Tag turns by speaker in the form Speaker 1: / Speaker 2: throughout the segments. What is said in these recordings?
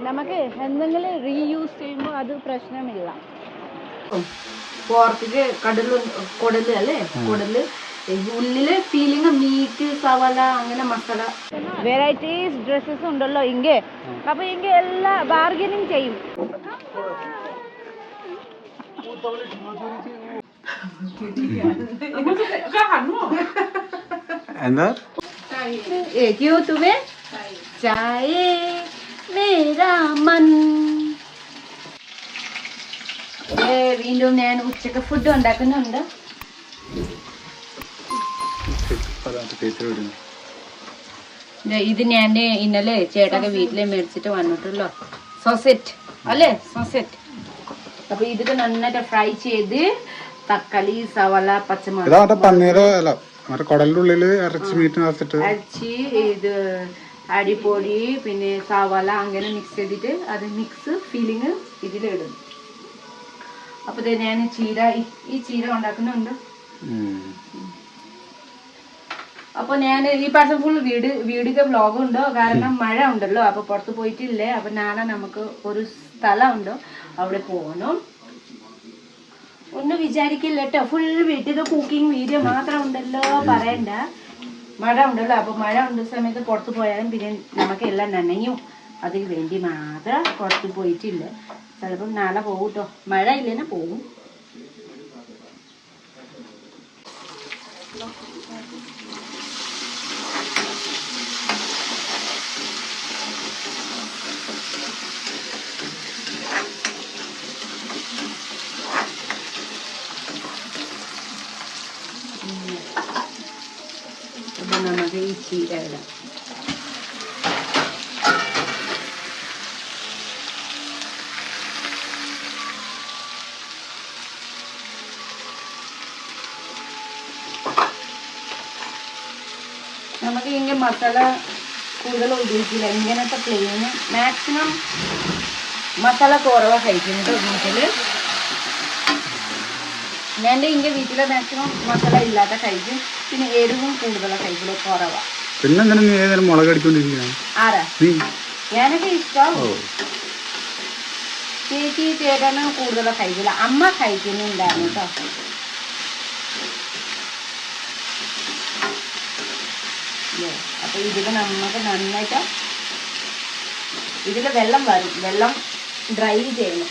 Speaker 1: നമുക്ക് എന്തെങ്കിലും റീയൂസ് ചെയ്യുമ്പോൾ അത് പ്രശ്നമില്ല.
Speaker 2: പുറത്തേക്ക് കടൽ കൊടൽ അല്ലേ? കൊടൽ. ഉള്ളിൽ ഫീലിംഗ് മീറ്റ് സവാള അങ്ങനെ മസാല.
Speaker 1: വെറൈറ്റീസ് ഡ്രസ്സസ് ഉണ്ടല്ലോ ഇങ്ങേ അപ്പൊ ഇങ്ങേ എല്ലാ ബാർഗനിങ് ചെയ്യും.
Speaker 3: എന്താ?
Speaker 2: क्यों तुम्हें चाहिए മേരാ മൻ വീണ്ടും ഞാൻ ഉച്ചയ്ക്ക് ഫുഡ് ഉണ്ടാക്കുന്നുണ്ട്. ഇത് ഞാൻ ഇന്നലെ ചേട്ടൊക്കെ വീട്ടിലെ മേടിച്ചിട്ട് വന്നിട്ടുള്ളോ. സോസെറ്റ് അല്ലേ? സോസെറ്റ് അപ്പൊ ഇതൊക്കെ നന്നായിട്ട് ഫ്രൈ ചെയ്ത് തക്കാളി സവാള പച്ചമുളക്
Speaker 3: പന്നീർ മീറ്റ്
Speaker 2: ഇത് അരിപ്പൊടി പിന്നെ സവാള അങ്ങനെ മിക്സ് ചെയ്തിട്ട് അത് മിക്സ് ഫീലിങ് ഇതിലിടും. അപ്പൊ ദേ ഞാൻ ചീര ഈ- ചീര ഉണ്ടാക്കുന്നുണ്ട്.
Speaker 3: അപ്പോൾ
Speaker 2: അപ്പൊ ഞാൻ ഈ പ്രാവശ്യം ഫുൾ വീട് വീടിന്റെ വ്ലോഗ് ഉണ്ടോ? കാരണം മഴ ഉണ്ടല്ലോ അപ്പൊ പുറത്ത് പോയിട്ടില്ലേ? അപ്പൊ നാളെ നമുക്ക് ഒരു സ്ഥലം ഉണ്ടോ അവിടെ പോകണം. ഒന്നും വിചാരിക്കില്ല കേട്ടോ. ഫുൾ വീട്ടിലെ കുക്കിംഗ് വീഡിയോ മാത്രം ഉണ്ടല്ലോ പറയണ്ട. മഴ ഉണ്ടല്ലോ അപ്പൊ മഴ ഉണ്ട് സമയത്ത് പുറത്ത് പോയാലും പിന്നെ നമുക്ക് എല്ലാം നനയും. അതിന് വേണ്ടി മാത്രം പുറത്ത് പോയിട്ടില്ല ചിലപ്പം നാളെ പോകും കേട്ടോ മഴ ഇല്ലേനെ പോകും. നമുക്ക് ഈ ചീര ഇടാം നമുക്ക് ഇതിന്റെ മസാല കൂടുതൽ ഉപയോഗിക്കില്ല ഇങ്ങനത്തെ പ്ലെയിന് മാക്സിമം മസാല കുറവാണ് കഴിക്കുന്നത് വീട്ടിൽ ഞാൻ ഇങ്ങനെ വീട്ടിലെ മാക്സിമം മസാല ഇല്ലാത്ത കഴിക്കും പിന്നെ എരിവും കൂടുതലാണ് കഴിക്കൽ കുറവാ.
Speaker 3: പിന്നെ എന്തിനാ നീ ഏതായാലും മുളക് അടിക്കൊണ്ടിരിക്കുകയാണ്
Speaker 2: ആരാ?
Speaker 3: നീ.
Speaker 2: ഞാനൊക്കെ ഇഷ്ടം. ചേച്ചി ചേട്ടന് കഴിക്കില്ല അമ്മ കഴിക്കുന്നുണ്ടായിരുന്നു കേട്ടോ. അപ്പൊ ഇതിൽ നമുക്ക് നന്നായിട്ട് ഇതിൽ വെള്ളം വരും. വെള്ളം ഡ്രൈ ചെയ്യണം.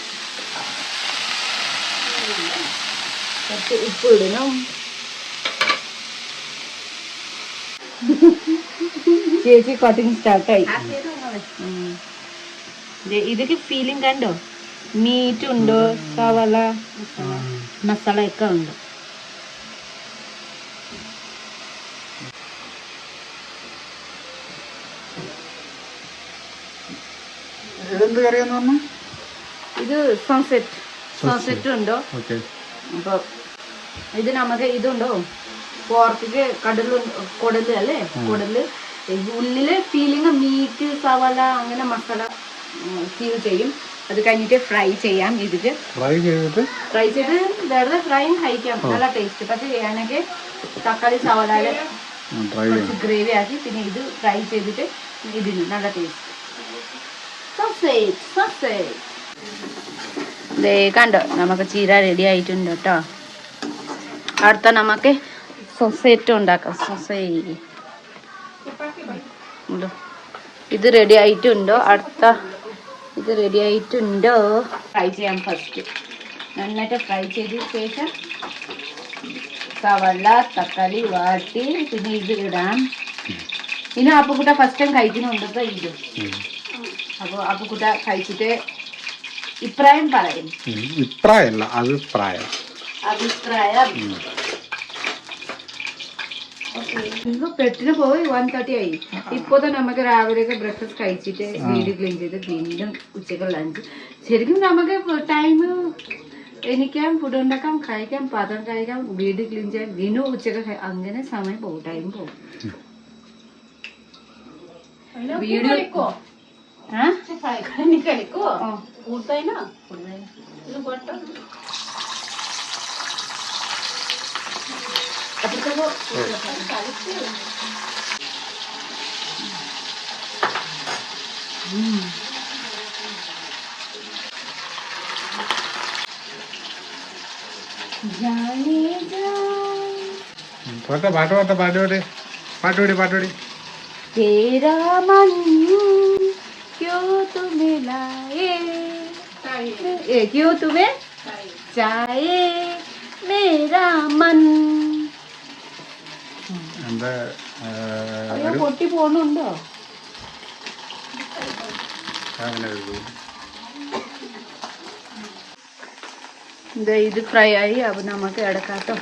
Speaker 2: കുറച്ച് ഉപ്പ് ഇടണം. ചേച്ചി കട്ടിങ് സ്റ്റാർട്ടായി ഇതൊക്കെ ഫീലിംഗ് കണ്ടോ? മീറ്റ് ഉണ്ടോ? സവള മസാല ഒക്കെ ഉണ്ട്.
Speaker 3: ഇതെന്ത് കറിയാന്ന് പറഞ്ഞു?
Speaker 2: ഇത് സൺസെറ്റ് സൺസെറ്റ് ഉണ്ടോ? അപ്പൊ ഇത് നമുക്ക് ഇതുണ്ടോ? പോർക്കിക്ക് കടൽ കൊടൽ അല്ലേ? കൊടൽ. ഇത് ഉള്ളിൽ ഫീലിംഗ് മീറ്റ് സവാള അങ്ങനെ മസാല ഫീൽ ചെയ്യും. അത് കഴിഞ്ഞിട്ട് ഫ്രൈ ചെയ്യാം ഇതിൽ.
Speaker 3: ഫ്രൈ ചെയ്തിട്ട്?
Speaker 2: ഫ്രൈ ചെയ്ത് വെറുതെ ഫ്രൈയും കഴിക്കാം. നല്ല ടേസ്റ്റ് പക്ഷെ ഞാനൊക്കെ തക്കാളി സവാള കുറച്ച് ഗ്രേവി ആക്കി പിന്നെ ഇത് ഫ്രൈ ചെയ്തിട്ട് ഇതിന് നല്ല ടേസ്റ്റ് സോസേജ് സോസേജ് ദേ കണ്ടോ? നമുക്ക് ചീര റെഡി ആയിട്ടുണ്ട് കേട്ടോ. അടുത്ത നമുക്ക് സൊസൈറ്റ് ഉണ്ടാക്കാം. സൊസൈറ്റി ഇത് റെഡി ആയിട്ടുണ്ടോ? അടുത്ത ഇത് റെഡി ആയിട്ടുണ്ടോ? ഫ്രൈ ചെയ്യാം ഫസ്റ്റ് നന്നായിട്ട് ഫ്രൈ ചെയ്ത ശേഷം സവള തക്കാളി വാട്ടി പിന്നെ ഇത് ഇടാം. ഇനി അപ്പുക്കുട്ട ഫസ്റ്റ് ടൈം കഴിക്കുന്നുണ്ടോ ഇത്. അപ്പോൾ അപ്പുക്കുട്ട കഴിച്ചിട്ട് ഇപ്രായം പറയും.
Speaker 3: ഇപ്രായല്ല അഭിപ്രായം.
Speaker 2: അഭിപ്രായം. ഇപ്പൊ പെട്ടിന് പോയി വൺ തേർട്ടി ആയി. ഇപ്പൊ തന്നെ നമുക്ക് രാവിലെയൊക്കെ ബ്രേക്ക്ഫാസ്റ്റ് കഴിച്ചിട്ട് വീട് ക്ലീൻ ചെയ്ത് വീണ്ടും ഉച്ചയ്ക്ക് ലഞ്ച് ശരിക്കും നമുക്ക് ടൈം എനിക്കാം ഫുഡ് ഉണ്ടാക്കാം കഴിക്കാം പാത്രം കഴിക്കാം വീട് ക്ലീൻ ചെയ്യാം. വീണ്ടും ഉച്ചയ്ക്ക് അങ്ങനെ സമയം പോകും ടൈം പോകും? ആ. അപ്പുറത്തേക്ക് जाने
Speaker 3: పాట పాట పాట పాటోడి పాటోడి పాటోడి
Speaker 2: तेरा मन क्यों तुम्हें लाए क्यों तुम्हें चाहे मेरा मन
Speaker 3: എന്താ
Speaker 2: പൊട്ടി പോണുണ്ടോ? ഇത്. ഇത് ഫ്രൈ ആയി അപ്പൊ നമുക്ക് എടുക്കാട്ടോ.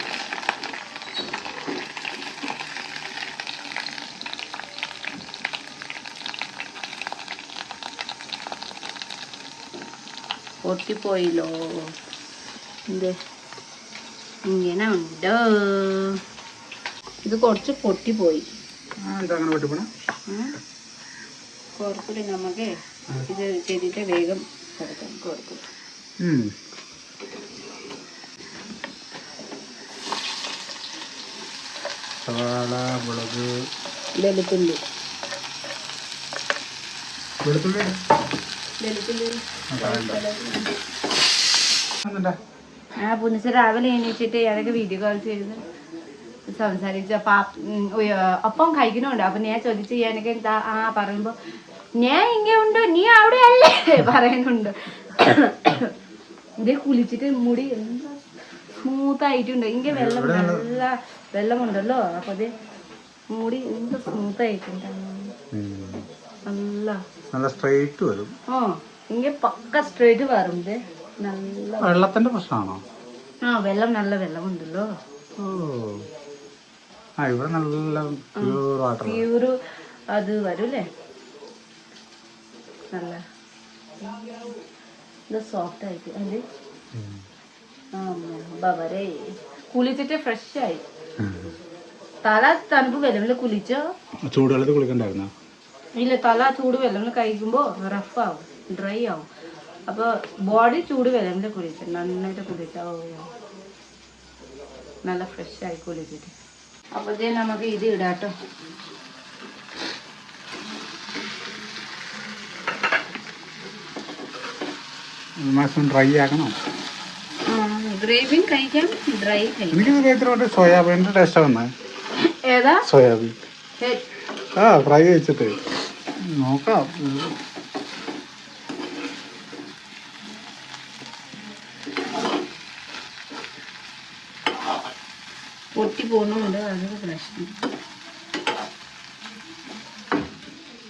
Speaker 2: പൊട്ടിപ്പോയില്ലോ. ഇത് ഇങ്ങനെ ഉണ്ട്? ഇത് കുറച്ച് പൊട്ടിപ്പോയി. കുഴപ്പമില്ല നമുക്ക് ഇത് ചെയ്തിട്ട് വേഗം.
Speaker 3: സവാള മുളക്.
Speaker 2: വെളുത്തുള്ളി.
Speaker 3: വെളുത്തുള്ളി?
Speaker 2: വെളുത്തുള്ളി.
Speaker 3: ആ,
Speaker 2: പുനസ് രാവിലെ എണീച്ചിട്ട് ഏതൊക്കെ വീഡിയോ കോൾ ചെയ്ത് സംസാരിച്ച. ഒപ്പം അപ്പം കഴിക്കണുണ്ട് അപ്പൊ ഞാൻ ചോദിച്ചു എനിക്ക് എന്താ ആ പറയുമ്പോ ഞാൻ ഇങ്ങനെ ഉണ്ടോ നീ അവിടെ അല്ലേ പറയുന്നുണ്ട്. ഇത് കുളിച്ചിട്ട് മുടി എന്താ സ്മൂത്ത് ആയിട്ടുണ്ട് ഇങ്ങനെ വെള്ളം നല്ല വെള്ളമുണ്ടല്ലോ. അപ്പൊ അത് മുടി എന്ത് സ്മൂത്ത് ആയിട്ടുണ്ട് നല്ല
Speaker 3: നല്ല സ്ട്രെയിറ്റ് വരും.
Speaker 2: ഓ ഇങ്ങനെ പക്ക സ്ട്രേറ്റ് വരുന്നത് നല്ല
Speaker 3: വെള്ളത്തിന്റെ പ്രശ്നമാണോ?
Speaker 2: ആ വെള്ളം നല്ല വെള്ളമുണ്ടല്ലോ.
Speaker 3: ഓ. ആ ഇവിടെ നല്ല പ്യൂർ വാട്ടർ
Speaker 2: പ്യൂറ് അത് വരൂലേ നല്ല. ഇത് സോഫ്റ്റ് ആയിട്ട് അല്ലേ ബവരേ കുളിച്ചിട്ട് ഫ്രഷ് ആയി. തല തണുപ്പ് വെള്ളമിൽ കുളിച്ചോ?
Speaker 3: ചൂടുവെള്ളത്തിൽ കുളിക്കണ്ടായിരുന്നോ?
Speaker 2: ഇല്ല തല ചൂട് വെള്ളമിൽ കഴിക്കുമ്പോ റഫ് ആവും ഡ്രൈ ആവും. അപ്പോൾ ബോഡി ചൂട് വെള്ളമിൽ കുളിച്ചു നന്നായിട്ട് കുളിച്ചോ നല്ല ഫ്രഷ് ആയി കുളിച്ചിട്ട്. അപ്പോൾ ഇതേ നമുക്ക് ഇത് ഇടാട്ടോ.
Speaker 3: ഡ്രൈ ആക്കണം.
Speaker 2: ഗ്രേവിയും കഴിക്കാം ഡ്രൈ കഴിക്കാം.
Speaker 3: എനിക്കിത് കഴിച്ചിട്ട് സോയാബീന്റെ ടേസ്റ്റ് വന്നത്
Speaker 2: ഏതാ?
Speaker 3: സോയാബീൻ. ആ ഫ്രൈ കഴിച്ചിട്ട് നോക്കാം
Speaker 2: പൊട്ടി പോകുന്നുണ്ട് അതൊരു പ്രശ്നം.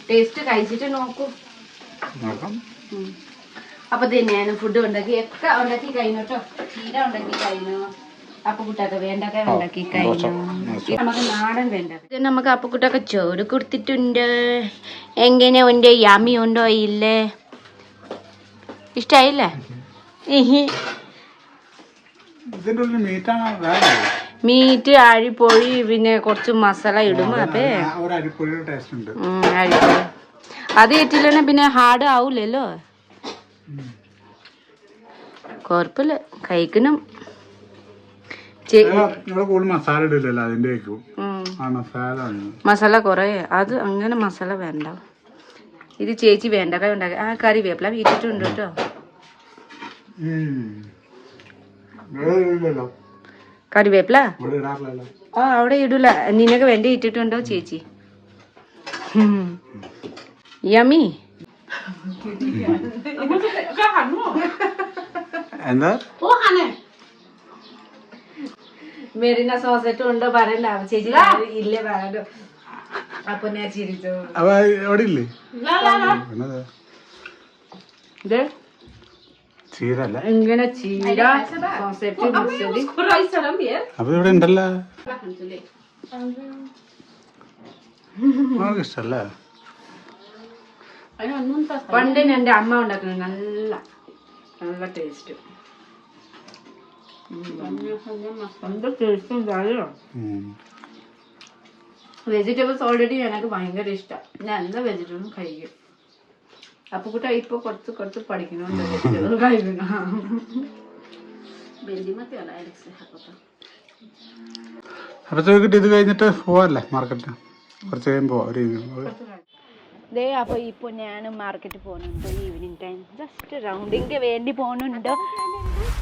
Speaker 2: ടേസ്റ്റ് കഴിച്ചിട്ട് നോക്കൂ. അപ്പൊ തന്നെയാണ് ഫുഡ് ഉണ്ടാക്കി ഒക്കെ ഉണ്ടാക്കി കഴിഞ്ഞു കേട്ടോ ചീര ഉണ്ടാക്കി കഴിഞ്ഞു. അപ്പക്കുട്ടൊക്കെ വേണ്ടൊക്കെ ഉണ്ടാക്കി കഴിഞ്ഞു. ഇത് നമുക്ക് നാടൻ വേണ്ട. ഇത് നമുക്ക് അപ്പക്കുട്ടൊക്കെ ചോറ് കൊടുത്തിട്ടുണ്ട്. എങ്ങനെ ഉണ്ട്? യാമി ഉണ്ടോ? ഇല്ലേ. ഇഷ്ടായില്ലേ.
Speaker 3: ഇതിന്റെ ഉള്ളിൽ മീറ്റാണ്
Speaker 2: മീറ്റ് അഴിപ്പൊഴി പിന്നെ കുറച്ച് മസാല ഇടും അപ്പേ അഴിപ്പൊഴി അത് ഇട്ടില്ലേ പിന്നെ ഹാർഡ് ആവൂലല്ലോ. കുഴപ്പമില്ല കഴിക്കണം.
Speaker 3: മസാല
Speaker 2: കുറേ. അത് അങ്ങനെ മസാല വേണ്ട. ഇത് ചേച്ചി വേണ്ട കൈ ഉണ്ടാക്കി ആ കറി വേപ്പില വീട്ടിട്ടുണ്ട് കേട്ടോ. കറിവേപ്പില? ആ അവിടെ ഇടൂല. നിനക്ക് വേണ്ടി ഇട്ടിട്ടുണ്ടോ ചേച്ചി? യമി
Speaker 3: എന്താ?
Speaker 2: മെറിന സോസറ്റ് ഉണ്ടോ പറയണ്ട. ചേച്ചി ഇല്ലേ. പറയണ്ടോ. അപ്പൊ ഞാൻ ചിരിച്ചു
Speaker 3: ഇല്ലേ?
Speaker 2: ഇത്?
Speaker 3: ചീര അല്ല
Speaker 2: ഇങ്ങനെ ചീര
Speaker 3: അപ്പൊ ഇവിടെ ഉണ്ടല്ലോ. നമുക്ക് ഇഷ്ടല്ലേ?
Speaker 2: പണ്ട് എന്റെ അമ്മ ഉണ്ടാക്കുന്നത് നല്ല നല്ല ടേസ്റ്റ് എന്ത് ടേസ്റ്റ് ഉണ്ടായോ
Speaker 3: ഉം.
Speaker 2: വെജിറ്റബിൾസ് ഓൾറെഡി എനിക്ക് ഭയങ്കര ഇഷ്ടമാണ് ഞാൻ എല്ലാ വെജിറ്റബിളും കഴിക്കും. അപ്പൊ കൂട്ട ഇപ്പൊ കുറച്ച് കുറച്ച് പഠിക്കണുണ്ട് വെജിറ്റബിൾ കഴിക്കണം അപ്പൊ
Speaker 3: അപ്പൊ ചോദിക്കട്ടെ ഇത് കഴിഞ്ഞിട്ട് പോവാല്ലേ മാർക്കറ്റ് കുറച്ച് കഴിയുമ്പോ ഒരു
Speaker 2: ദേ അപ്പോൾ ഇപ്പോൾ ഞാൻ മാർക്കറ്റ് പോകുന്നുണ്ട് ഈവനിങ് ടൈം ജസ്റ്റ് റൗണ്ടിങ് വേണ്ടി പോകുന്നുണ്ട്.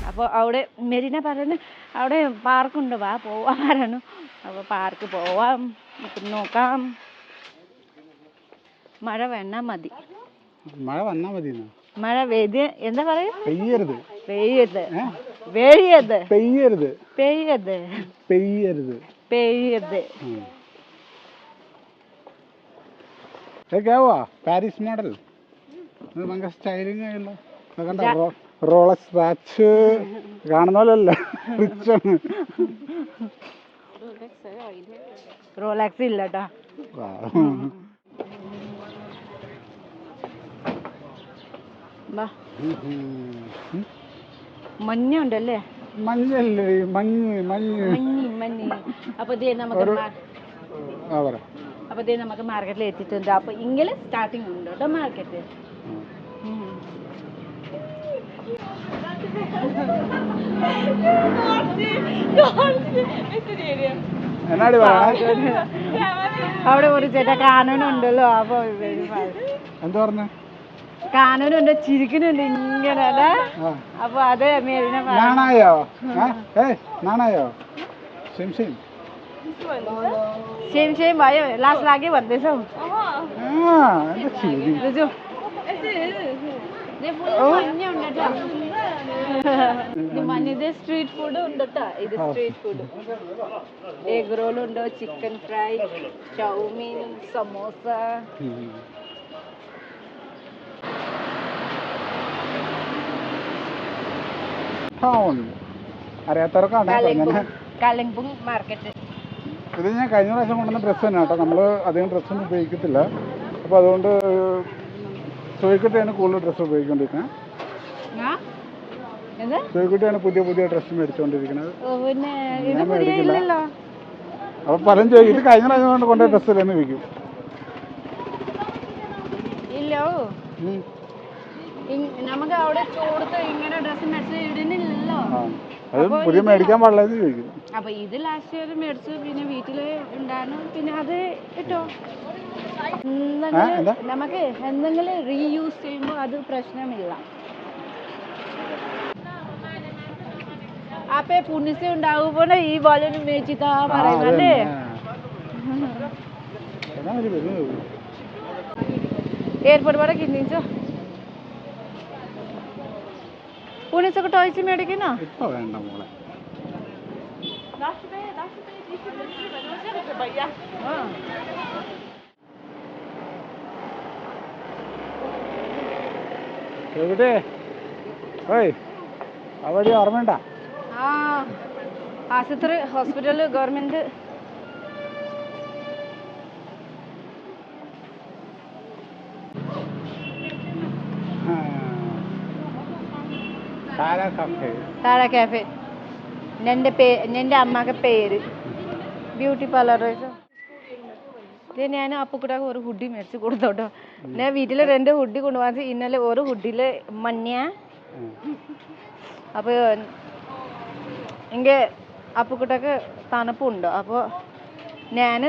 Speaker 2: അപ്പോൾ അവിടെ മെരീന പറയുന്നു അവിടെ പാർക്കുണ്ട് വാ പോവാ പറഞ്ഞു. അപ്പോൾ പാർക്ക് പോവാം നോക്കാം. മഴ വേണ്ട മതി.
Speaker 3: മഴ വന്നാ മതി.
Speaker 2: മഴ പെയ്ത് എന്താ പറയുക?
Speaker 3: പെയ്യരുത്. പെയ്യരുത്.
Speaker 2: പെയ്യരുത്.
Speaker 3: പെയ്യരുത്.
Speaker 2: പെയ്യരുത്.
Speaker 3: പെയ്യരുത്. പെയ്യരുത്. കേവോ പാരീസ് മോഡൽ. ഭയങ്കര സ്റ്റൈലിംഗ് ആയല്ലോ കണ്ടോ? റോളക്സ് വാച്ച് കാണുന്ന പോലെയല്ല. റിച്ച് ആണ്.
Speaker 2: റോലാക്സ് ഇല്ല കേട്ടോ
Speaker 3: വാ.
Speaker 2: വാ
Speaker 3: ഉം.
Speaker 2: മഞ്ഞുണ്ടല്ലേ?
Speaker 3: മഞ്ഞല്ലേ മഞ്ഞ് മഞ്ഞ്.
Speaker 2: മഞ്ഞ് മഞ്ഞ്. അപ്പൊ ദേ നമുക്ക് അപ്പൊ ദേ നമുക്ക് മാർക്കറ്റിൽ എത്തിയിട്ടുണ്ട്. അപ്പൊ ഇങ്ങനെ സ്റ്റാർട്ടിങ് ഉണ്ട് കേട്ടോ മാർക്കറ്റ്. അവിടെ ഒരു ചേട്ടാ കാണാനുണ്ടല്ലോ അപ്പൊ
Speaker 3: എന്താ പറഞ്ഞ?
Speaker 2: കാനൂനുണ്ട് ചിരിക്കുന്നുണ്ട് ഇങ്ങനെ അല്ലേ
Speaker 3: ആ
Speaker 2: അപ്പൊ അത് മേലിനെ
Speaker 3: നാണായോ ഏ നാണായോ സെയിം സെയിം
Speaker 2: സെയിം സെയിം भयो लास्ट लाग्यो भन्दैछौ
Speaker 3: ആ എന്താ ചിരി
Speaker 2: रुजु മഞ്ഞ ഉണ്ട് മഞ്ഞത് സ്ട്രീറ്റ് ഫുഡ് ഉണ്ട് കേട്ടോ ഇത് സ്ട്രീറ്റ് ഫുഡ് എഗ്
Speaker 3: town അറിയാത്തവർക്കാണ് പറഞ്ഞത്
Speaker 2: മാർക്കറ്റ്
Speaker 3: ഇത് ഞാൻ കഴിഞ്ഞ പ്രാവശ്യം കൊണ്ടുവന്ന ഡ്രസ്സ് തന്നെ കേട്ടോ. നമ്മൾ അധികം ഡ്രസ്സൊന്നും ഉപയോഗിക്കത്തില്ല. അപ്പോൾ അതുകൊണ്ട് ചോദിക്കട്ടെയാണ് കൂടുതൽ ഡ്രസ്സ് ഉപയോഗിച്ചുകൊണ്ടിരിക്കുന്നത്
Speaker 2: എന്താ?
Speaker 3: ചോദിക്കട്ടെയാണ് പുതിയ പുതിയ ഡ്രസ്സ് മേടിച്ചുകൊണ്ടിരിക്കുന്നത് ഞാൻ മേടിക്കില്ല.
Speaker 2: ഇല്ലല്ലോ.
Speaker 3: അപ്പോൾ പലരും ചോദിക്കും ഇത് കഴിഞ്ഞ പ്രാവശ്യം കൊണ്ട് കൊണ്ടുപോയ ഡ്രസ്സ് അല്ലെന്ന് ചോദിക്കും.
Speaker 2: ഇല്ലോ. നമുക്ക് അവിടെ ചൂടത്ത് ഇങ്ങനെ ഡ്രസ്സ് മേടിച്ച് ഇടുന്നില്ലല്ലോ.
Speaker 3: അത് പുതിയ മേടിക്കാൻ പാടില്ലെന്ന് ചോദിക്കുന്നു. ചോദിക്കും
Speaker 2: അപ്പൊ ഇത് ലാസ്റ്റ് ഇയർ മേടിച്ചു പിന്നെ വീട്ടിൽ ഉണ്ടായിരുന്നു. പിന്നെ അത് ഇട്ടോ? നമുക്ക് എന്തെങ്കിലും റീയൂസ് ചെയ്യുമ്പോൾ അത് പ്രശ്നമില്ല. അപ്പൊ പുനിസ ഉണ്ടാകുമ്പോൾ ഈ ബോലന്
Speaker 3: മേടിച്ചിട്ടാ
Speaker 2: പറയുന്നല്ലേ എയർപോർട്ട് വരെ കിന്നിച്ചോ? പുനിസൊക്കെ ടോയ്സ് മേടിക്കുന്നോ
Speaker 3: ഇപ്പൊ വേണ്ട മോളെ. എവിടെ? ഓയ് അവിടെ ഓർമ്മയുണ്ട?
Speaker 2: ആ ആശുപത്രി ഹോസ്പിറ്റൽ ഗവൺമെന്റ്
Speaker 3: സാരാ കഫേ
Speaker 2: എന്റെ പേ എന്റെ അമ്മയ്ക്ക് പേര്. ബ്യൂട്ടി പാർലർ ഞാൻ അപ്പുക്കൂടെ ഒരു ഹുഡി മേടിച്ച് കൊടുത്തോട്ടോ. ഞാൻ വീട്ടിൽ രണ്ട് ഹുഡി കൊണ്ടുപോകാൻ ഇന്നലെ ഒരു ഹുഡിയിൽ മഞ്ഞ. അപ്പോൾ എങ്കിൽ അപ്പുക്കുട്ടക്ക് തണുപ്പുണ്ട്. അപ്പോൾ ഞാൻ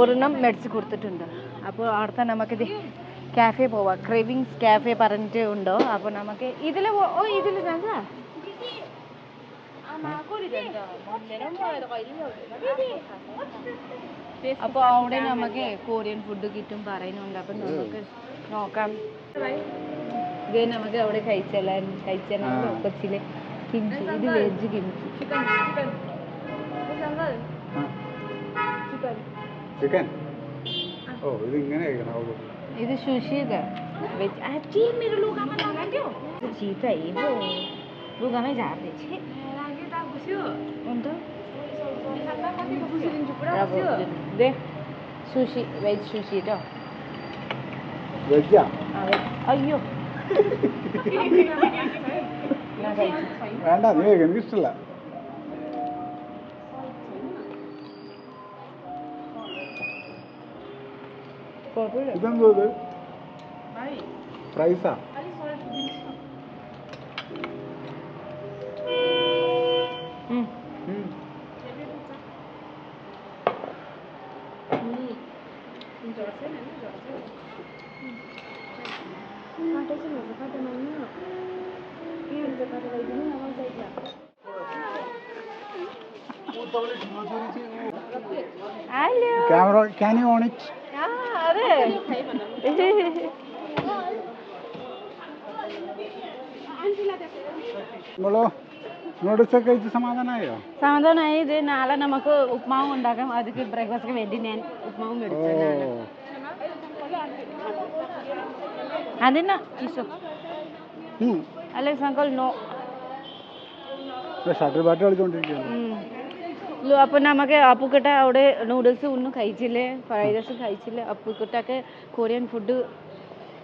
Speaker 2: ഒരെണ്ണം മേടിച്ച് കൊടുത്തിട്ടുണ്ട്. അപ്പോൾ അവിടുത്തെ നമുക്കിത് കാഫേ പോവാം. ക്രേവിങ്സ് കാഫേ പറഞ്ഞിട്ട് ഉണ്ടോ? അപ്പോൾ നമുക്ക് ഇതിൽ ഓ ഇതിൽ എന്താ അപ്പോൾ അവിടെ നമുക്ക് കൊറിയൻ ഫുഡ് കിട്ടും പറയുന്നുണ്ട്. അപ്പം നമുക്ക് നോക്കാം. ഇത് നമുക്ക് അവിടെ കഴിച്ചാൽ കഴിച്ചാലും കൊച്ചിലെ കിംചി ഇത് വെജ് കിംചി
Speaker 3: ചിക്കൻ ഓ ഇത് ഇങ്ങനെ കഴിക്കണം.
Speaker 2: ఇది సుషీద వెజ్ అచ్చి मेरो लुगामा लगाइदियो छि त हे पो लुगामै झार्दै छि अन्त दे सुसी वेज सुसी र
Speaker 3: అయ్యో నాకు కనిపిస్తులా इन्दगौदल भाई
Speaker 2: प्राइस
Speaker 3: आ अली सोल्भ
Speaker 2: हुन्छ
Speaker 3: म
Speaker 2: म
Speaker 3: जबे पुछ യു ഓൺ ഇറ്റ്
Speaker 2: ആ അതെ
Speaker 3: നമ്മളോ നൂഡിൽസ് ഒക്കെ കഴിച്ച് സമാധാനമായോ
Speaker 2: സമാധാനമായി ഇത് നാളെ നമുക്ക് ഉപ്മാവ് ഉണ്ടാക്കാം അതിക്ക് ബ്രേക്ക്ഫാസ്റ്റിന് വേണ്ടി ഞാൻ ഉപ്മാവ്
Speaker 3: ഓ
Speaker 2: മേടിച്ചു അതിന് ഈശോ
Speaker 3: ഉം.
Speaker 2: അലക്സ് അപ്പോൾ നമുക്ക് അപ്പുക്കുട്ട അവിടെ നൂഡിൽസ് ഒന്നും കഴിച്ചില്ലേ ഫ്രൈഡ് റൈസ് കഴിച്ചില്ല അപ്പുക്കുട്ടക്ക് കൊറിയൻ ഫുഡ്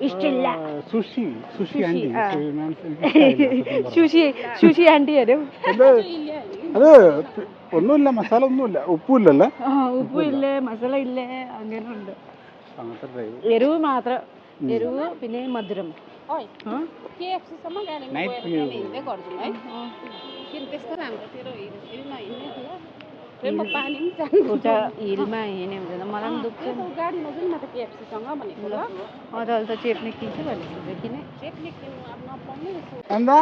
Speaker 2: ഇഷ്ടമില്ല
Speaker 3: സുഷി സുഷി
Speaker 2: ആന്റി വരും
Speaker 3: അത് ഒന്നുമില്ല മസാല ഒന്നുമില്ല ഉപ്പുമില്ലല്ലേ?
Speaker 2: ഉപ്പുമില്ല ഉപ്പും ഇല്ലേ മസാല ഇല്ല അങ്ങനെ ഉണ്ട്
Speaker 3: അങ്ങനത്തെ ഡ്രൈവ്
Speaker 2: എരിവ് മാത്രം എരിവ് പിന്നെ മധുരം. ആ?
Speaker 3: Night view
Speaker 2: Udah ilma ini udah malam dukkan. Ada alta chepne kinse bali kine.
Speaker 3: എന്താ?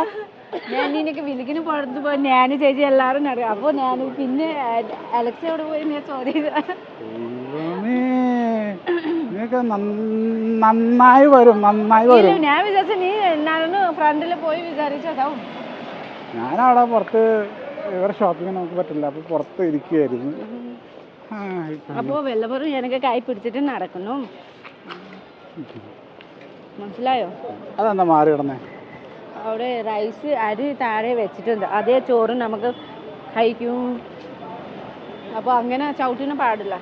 Speaker 2: ഞാൻ നിനക്ക് വിളിക്കുന്ന പുറത്ത് പോയി ഞാൻ ചേച്ചി എല്ലാവരും അറിയാം അപ്പോൾ ഞാൻ പിന്നെ അലക്സ അവിടെ പോയി ഞാൻ ചോദ്യം
Speaker 3: നന്നായി വരും നന്നായി വരും.
Speaker 2: ഞാൻ വിചാരിച്ച നീ എന്നാണ് ഫ്രണ്ടിൽ പോയി വിചാരിച്ചതാവും.
Speaker 3: ഞാനവിടെ പുറത്ത് ഇവരെ ഷോപ്പിംഗ് നമുക്ക് പറ്റില്ല. അപ്പൊ പുറത്ത് ഇരിക്കുകയായിരുന്നു അപ്പോ
Speaker 2: അപ്പോൾ വല്ലപ്പോഴും എനിക്ക് കൈ പിടിച്ചിട്ട് നടക്കുന്നു. മനസ്സിലായോ?
Speaker 3: അതെന്താ മാറി കിടന്നേ?
Speaker 2: അവിടെ റൈസ് അരി താഴെ വെച്ചിട്ടുണ്ട്. അതേ ചോറ് നമുക്ക് കഴിക്കും. അപ്പോൾ അങ്ങനെ ചവിട്ടിന് പാടില്ല.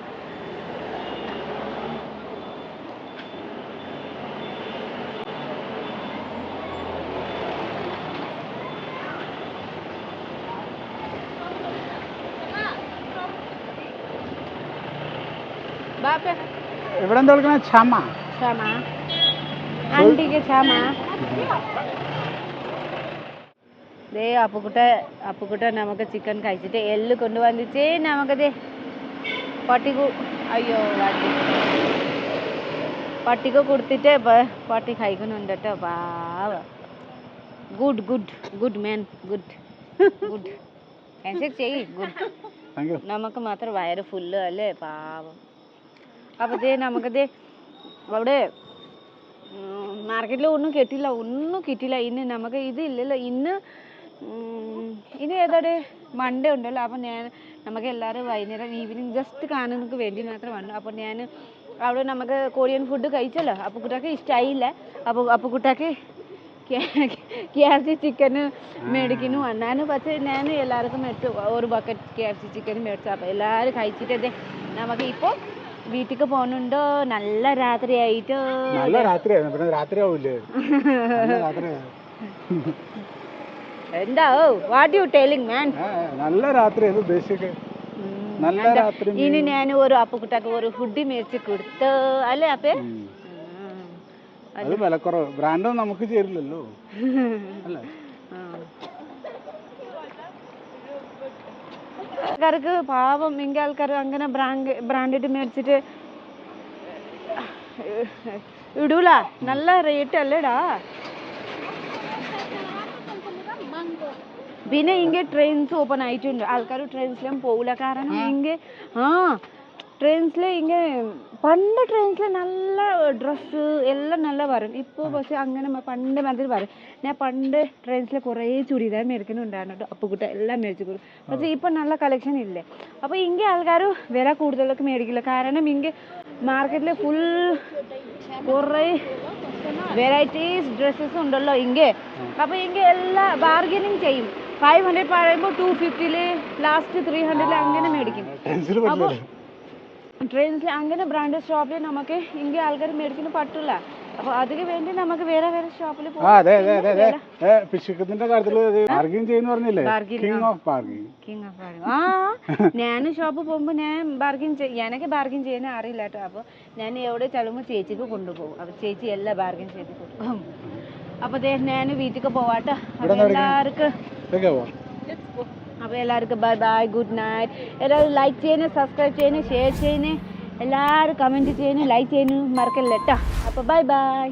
Speaker 3: ഇവിടെ എന്താ വിളിക്കണേ ചമ
Speaker 2: ക്ഷമ. അണ്ടിക്ക് ക്ഷമ. ദേ അപ്പുക്കുട്ട അപ്പുക്കുട്ട നമുക്ക് ചിക്കൻ കഴിച്ചിട്ട് എല്ല് കൊണ്ടുവന്നിച്ചേ നമുക്കത് പട്ടിക്ക് അയ്യോ വണ്ടി. പട്ടിക്ക് കൊടുത്തിട്ട് പട്ടി കഴിക്കുന്നുണ്ട് കേട്ടോ പാവ. Good good good man good good handshake ചെയ്യ് ഗുഡ് നമുക്ക് മാത്രം വയറ് ഫുള്ള് അല്ലേ പാവം. അപ്പോൾ ദേ നമുക്കത് അവിടെ മാർക്കറ്റിൽ ഒന്നും കിട്ടില്ല ഒന്നും കിട്ടില്ല ഇന്ന് നമുക്ക് ഇത് ഇല്ലല്ലോ. ഇന്ന് ഉം, ഇനി ഏതാടെ? മൺഡേ ഉണ്ടല്ലോ. അപ്പോൾ ഞാൻ നമുക്ക് എല്ലാവരും വൈകുന്നേരം ഈവനിങ് ജസ്റ്റ് കാണുന്നതിന് വേണ്ടി മാത്രം വന്നു. അപ്പോൾ ഞാൻ അവിടെ നമുക്ക് കൊറിയൻ ഫുഡ് കഴിച്ചല്ലോ. അപ്പോൾ കുട്ടാക്ക് ഇഷ്ടമായില്ല അപ്പോൾ അപ്പോൾ കുട്ടാക്ക് കെ എഫ് സി ചിക്കന് മേടിക്കുന്നു വന്നാണ്. പക്ഷേ ഞാൻ എല്ലാവർക്കും മേടിച്ചു ഒരു bucket K F C chicken മേടിച്ചു. അപ്പോൾ എല്ലാവരും കഴിച്ചിട്ടേ നമുക്ക് ഇപ്പോൾ വീട്ടിലേക്ക് പോകുന്നുണ്ടോ നല്ല രാത്രിയായിട്ട്.
Speaker 3: നല്ല രാത്രിയായിരുന്നു. പിന്നെ രാത്രി ആവൂലേ നല്ല രാത്രിയായിരുന്നു.
Speaker 2: എന്താ വാട്ട് യു ടെലിംഗ് മാൻ
Speaker 3: നല്ല രാത്രി അത് ഉദ്ദേശിച്ചൊക്കെ നല്ല രാത്രി
Speaker 2: ഇനി ഞാൻ ഒരു അപ്പുക്കുട്ടാക്ക് ഒരു ഹുഡി മേടിച്ച് കൊടുത്തു അല്ലേ അപ്പേ.
Speaker 3: അത് വിലക്കുറവ്. ബ്രാൻഡൊന്നും നമുക്ക് ചേരില്ലല്ലോ. അല്ലേ?
Speaker 2: ആൾക്കാർക്ക് പാവം ഇങ്ങനെ ആൾക്കാർ അങ്ങനെ ബ്രാൻഡ് ബ്രാൻഡഡ് മേടിച്ചിട്ട് ഇടൂല. നല്ല റേറ്റ് അല്ലേടാ. പിന്നെ ഇങ്ങനെ ട്രെയിൻസ് ഓപ്പൺ ആയിട്ടുണ്ട്. ആൾക്കാർ ട്രെയിൻസിലും പോകില്ല കാരണം ഇങ്ങനെ ആ ട്രെയിൻസിൽ ഇങ്ങനെ പണ്ട് ട്രെയിൻസിൽ നല്ല ഡ്രസ്സ് എല്ലാം നല്ല വരും. ഇപ്പോൾ പക്ഷെ അങ്ങനെ പണ്ട് മാതിരി വരും. ഞാൻ പണ്ട് ട്രെയിൻസിൽ കുറേ ചുരിദാർ മേടിക്കുന്നുണ്ടായിരുന്നു കേട്ടോ കൂട്ടം എല്ലാം മേടിച്ചു കൊടുക്കും. പക്ഷേ ഇപ്പം നല്ല കളക്ഷൻ ഇല്ലേ? അപ്പോൾ ഇങ്ങനെ ആൾക്കാർ വില കൂടുതലൊക്കെ മേടിക്കില്ല. കാരണം ഇങ്ങനെ മാർക്കറ്റിൽ ഫുൾ കുറേ വെറൈറ്റീസ് ഡ്രസ്സസ് ഉണ്ടല്ലോ ഇങ്ങനെ അപ്പോൾ ഇങ്ങനെ എല്ലാ ബാർഗനിങ് ചെയ്യും. ഫൈവ് ഹൺഡ്രഡ് പറയുമ്പോൾ ടു ഫിഫ്റ്റിയിൽ ലാസ്റ്റ് ത്രീ ഹൺഡ്രഡിൽ അങ്ങനെ മേടിക്കും.
Speaker 3: അപ്പോൾ
Speaker 2: ട്രെയിൻസിൽ അങ്ങനെ ബ്രാൻഡ് ഷോപ്പിൽ നമുക്ക് ഇന്ത്യ ആൾക്കാർ മേടിക്കുന്ന പറ്റില്ല അപ്പൊ അതിന് വേണ്ടി നമുക്ക് വേറെ വേറെ ഷോപ്പിൽ
Speaker 3: പിശുക്കത്തിന്റെ കാര്യത്തിൽ പറഞ്ഞില്ലേ? കിങ് ഓഫ്
Speaker 2: കിങ് ഓഫ് ആ ഞാൻ ഷോപ്പിൽ പോകുമ്പോ ഞാൻ ബാർഗിൻ എനിക്ക് ബാർഗിൻ ചെയ്യാൻ അറിയില്ല കേട്ടോ. അപ്പൊ ഞാൻ എവിടെ ചളുമ്പോ ചേച്ചിക്ക് കൊണ്ടുപോകും. അപ്പൊ ചേച്ചി എല്ലാം ബാർഗിൻ ചെയ്ത് കൊടുക്കും. അപ്പൊ ഞാൻ വീട്ടിലേക്ക് പോവാട്ടോ. എല്ലാവർക്കും അപ്പോൾ എല്ലാവർക്കും ബൈ ബൈ ഗുഡ് നൈറ്റ് എല്ലാവരും ലൈക്ക് ചെയ്യുന്നു സബ്സ്ക്രൈബ് ചെയ്യുന്നു ഷെയർ ചെയ്യുന്നു എല്ലാവരും കമന്റ് ചെയ്യുന്നു ലൈക്ക് ചെയ്യുന്നു മറക്കല്ല കേട്ടോ അപ്പോൾ ബൈ ബൈ